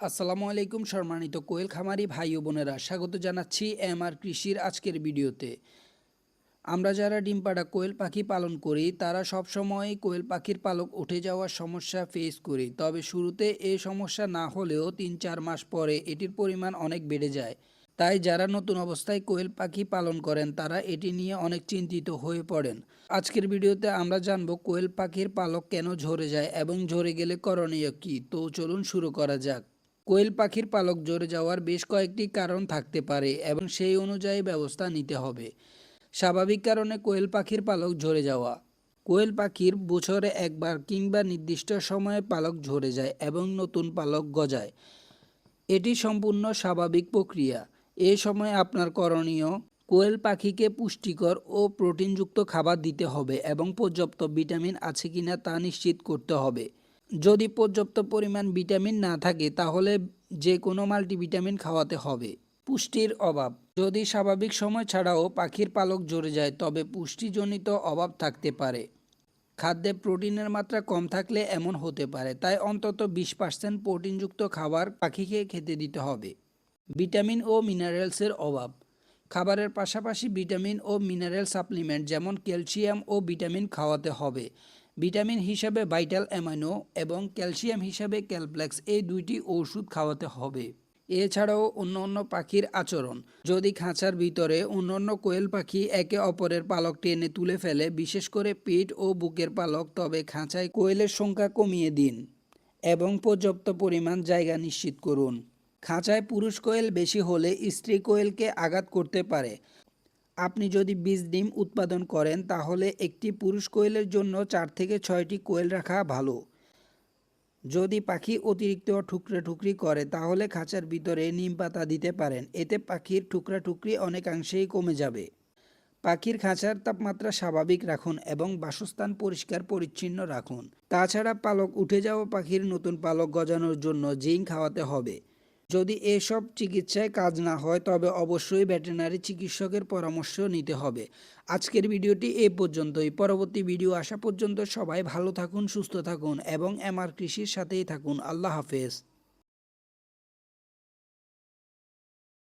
আসসালামু আলাইকুম সম্মানিত কোয়েল খামারি ভাই ও বোনেরা, স্বাগত জানাচ্ছি এম আর কৃষির আজকের ভিডিওতে। আমরা যারা ডিম পাড়া কোয়েল পাখি পালন করি, তারা সব সময় কোয়েল পাখির পালক উঠে যাওয়ার সমস্যা ফেস করি। তবে শুরুতে এই সমস্যা না হলেও তিন চার মাস পরে এটির পরিমাণ অনেক বেড়ে যায়। তাই যারা নতুন অবস্থায় কোয়েল পাখি পালন করেন, তারা এটি নিয়ে অনেক চিন্তিত হয়ে পড়েন। আজকের ভিডিওতে আমরা জানব কোয়েল পাখির পালক কেন ঝরে যায় এবং ঝরে গেলে করণীয় কী। তো চলুন শুরু করা যাক। কোয়েল পাখির পালক ঝরে যাওয়ার বেশ কয়েকটি কারণ থাকতে পারে এবং সেই অনুযায়ী ব্যবস্থা নিতে হবে। স্বাভাবিক কারণে কোয়েল পাখির পালক ঝরে যাওয়া। কোয়েল পাখির বছরে একবার কিংবা নির্দিষ্ট সময়ে পালক ঝরে যায় এবং নতুন পালক গজায়। এটি সম্পূর্ণ স্বাভাবিক প্রক্রিয়া। এ সময় আপনার করণীয়, কোয়েল পাখিকে পুষ্টিকর ও প্রোটিনযুক্ত খাবার দিতে হবে এবং পর্যাপ্ত ভিটামিন আছে কিনা তা নিশ্চিত করতে হবে। যদি পর্যাপ্ত পরিমাণ ভিটামিন না থাকে, তাহলে যে কোনো মাল্টিভিটামিন খাওয়াতে হবে। পুষ্টির অভাব। যদি স্বাভাবিক সময় ছাড়াও পাখির পালক ঝরে যায়, তবে পুষ্টিজনিত অভাব থাকতে পারে। খাদ্যে প্রোটিনের মাত্রা কম থাকলে এমন হতে পারে। তাই অন্তত বিশ পার্সেন্ট প্রোটিনযুক্ত খাবার পাখিকে খেতে দিতে হবে। ভিটামিন ও মিনারেলসের অভাব। খাবারের পাশাপাশি ভিটামিন ও মিনারেল সাপ্লিমেন্ট, যেমন ক্যালসিয়াম ও ভিটামিন খাওয়াতে হবে। ভিটামিন হিসাবে ভাইটাল অ্যামাইনো এবং ক্যালসিয়াম হিসাবে ক্যালপ্লেক্স এই দুইটি ওষুধ খাওয়াতে হবে। এছাড়াও অন্য অন্য পাখির আচরণ। যদি খাঁচার ভিতরে অন্য অন্য কোয়েল পাখি একে অপরের পালক টেনে তুলে ফেলে, বিশেষ করে পিঠ ও বুকের পালক, তবে খাঁচায় কোয়েলের সংখ্যা কমিয়ে দিন এবং পর্যাপ্ত পরিমাণ জায়গা নিশ্চিত করুন। খাঁচায় পুরুষ কোয়েল বেশি হলে স্ত্রী কোয়েলকে আঘাত করতে পারে। আপনি যদি বীজ ডিম উৎপাদন করেন, তাহলে একটি পুরুষ কোয়েলের জন্য চার থেকে ছয়টি কোয়েল রাখা ভালো। যদি পাখি অতিরিক্ত ঠুকরে ঠুকরি করে, তাহলে খাঁচার ভিতরে নিম পাতা দিতে পারেন। এতে পাখির ঠুকরা ঠুকরি অনেকাংশেই কমে যাবে। পাখির খাঁচার তাপমাত্রা স্বাভাবিক রাখুন এবং বাসস্থান পরিষ্কার পরিচ্ছন্ন রাখুন। তাছাড়া পালক উঠে যাওয়া পাখির নতুন পালক গজানোর জন্য জিঙ্ক খাওয়াতে হবে। যদি এসব চিকিৎসায় কাজ না হয়, তবে অবশ্যই ভেটেরিনারি চিকিৎসকের পরামর্শ নিতে হবে। আজকের ভিডিওটি এ পর্যন্তই। পরবর্তী ভিডিও আসা পর্যন্ত সবাই ভালো থাকুন, সুস্থ থাকুন এবং এমআর কৃষির সাথেই থাকুন। আল্লাহ হাফেজ।